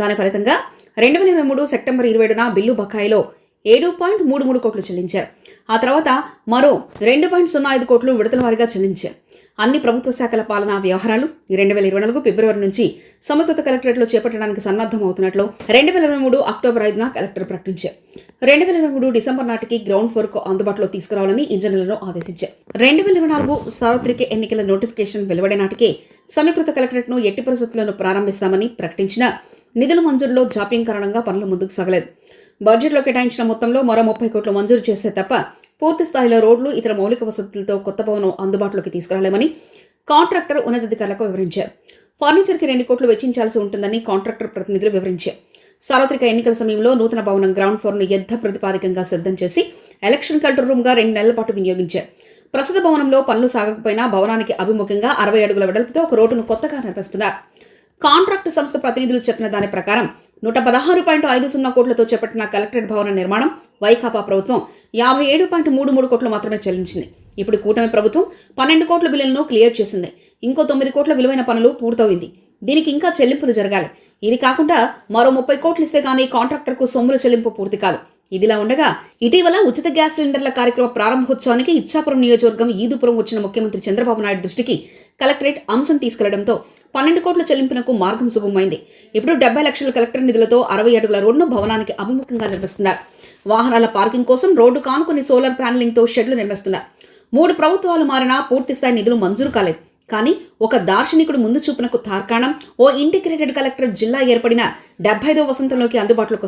దాని ఫలితంగా రెండు వేల ఇరవై మూడు సెప్టెంబర్ ఇరవై ఏడున బిల్లు బకాయిలో ఏడు పాయింట్ మూడు మూడు కోట్లు చెల్లించారు. ఆ తర్వాత మరో రెండు పాయింట్ సున్నా ఐదు కోట్లు విడతల వారీగా చెల్లించారు. అన్ని ప్రభుత్వ శాఖల పాలనా వ్యవహారాలు రెండు వేల ఇరవై నాలుగు ఫిబ్రవరి నుంచి సమీకృత కలెక్టరేట్లో చేపట్టడానికి సన్నద్ధం అవుతున్నట్లు రెండు వేల ఇరవై మూడు అక్టోబర్ ఐదున కలెక్టర్ ప్రకటించారు. రెండు వేల ఇరవై మూడు డిసెంబర్ నాటికి గ్రౌండ్ ఫ్లోర్ అందుబాటులో తీసుకురావాలని ఇంజనీర్లను ఆదేశించారు. రెండు వేల ఇరవై నాలుగు సార్వత్రిక ఎన్నికల నోటిఫికేషన్ వెలువడే నాటికే సమీకృత కలెక్టరేట్ను ఎట్టి పరిస్థితులను ప్రారంభిస్తామని ప్రకటించిన నిధుల మంజూరులో జాప్యం కారణంగా పనులు ముందుకు సాగలేదు. బడ్జెట్లో కేటాయించిన మొత్తంలో మరో ముప్పై కోట్లు మంజూరు చేస్తే తప్ప పూర్తి స్థాయిలో రోడ్లు ఇతర మౌలిక వసతులతో కొత్త భవనం అందుబాటులోకి తీసుకురాలేమని కాంట్రాక్టర్ ఉన్నతాధికారులకు వివరించారు. ఫర్నిచర్కి రెండు కోట్లు వెచ్చించాల్సి ఉంటుందని కాంట్రాక్టర్ ప్రతినిధులు వివరించారు. సార్వత్రిక ఎన్నికల సమయంలో నూతన భవనం గ్రౌండ్ ఫ్లోర్ను యుద్ధ ప్రతిపాదికంగా సిద్ధం చేసి ఎలక్షన్ కంట్రోల్ రూమ్గా రెండు నెలల పాటు వినియోగించారు. ప్రస్తుత భవనంలో పనులు సాగకపోయినా భవనానికి అభిముఖంగా అరవై అడుగుల వెడల్పుతో ఒక రోడ్డును కొత్తగా నిర్మిస్తున్నారు. కాంట్రాక్టు సంస్థ ప్రతినిధులు చెప్పిన దాని ప్రకారం నూట పదహారు పాయింట్ ఐదు సున్నా కోట్లతో చేపట్టిన కలెక్టరేట్ భవన నిర్మాణం వైకాపా ప్రభుత్వం యాభై ఏడు పాయింట్ మూడు మూడు కోట్లు మాత్రమే చెల్లించింది. ఇప్పుడు కూటమి ప్రభుత్వం పన్నెండు కోట్ల బిల్లులను క్లియర్ చేసింది. ఇంకో తొమ్మిది కోట్ల విలువైన పనులు పూర్తయింది. దీనికి ఇంకా చెల్లింపులు జరగాలి. ఇది కాకుండా మరో ముప్పై కోట్లు ఇస్తే కానీ కాంట్రాక్టర్కు సొమ్ముల చెల్లింపు పూర్తి కాదు. ఇదిలా ఉండగా ఇటీవల ఉచిత గ్యాస్ సిలిండర్ల కార్యక్రమ ప్రారంభోత్సవానికి ఇచ్చాపురం నియోజకవర్గం ఈదుపురం వచ్చిన ముఖ్యమంత్రి చంద్రబాబు నాయుడు దృష్టికి కలెక్టరేట్ అంశం తీసుకెళ్ళడంతో పన్నెండు కోట్ల చెల్లింపునకు మార్గం సుగమమైంది ఇప్పుడు డెబ్బై లక్షల కలెక్టర్ నిధులతో అరవై అడుగుల రోడ్డును భవనానికి అభిముఖంగా నిర్మిస్తున్నారు. వాహనాల పార్కింగ్ కోసం రోడ్డు కానుకొని సోలార్ ప్యానలింగ్తో షెడ్లు నిర్మిస్తున్నారు. మూడు ప్రభుత్వాలు మారినా పూర్తిస్థాయి నిధులు మంజూరు కాలేదు. కానీ ఒక దార్శనికుడు ముందు చూపునకు తార్కాణం ఓ ఇంటిగ్రేటెడ్ కలెక్టర్ జిల్లా ఏర్పడిన డెబ్బైదో వసంతంలోకి అందుబాటులోకి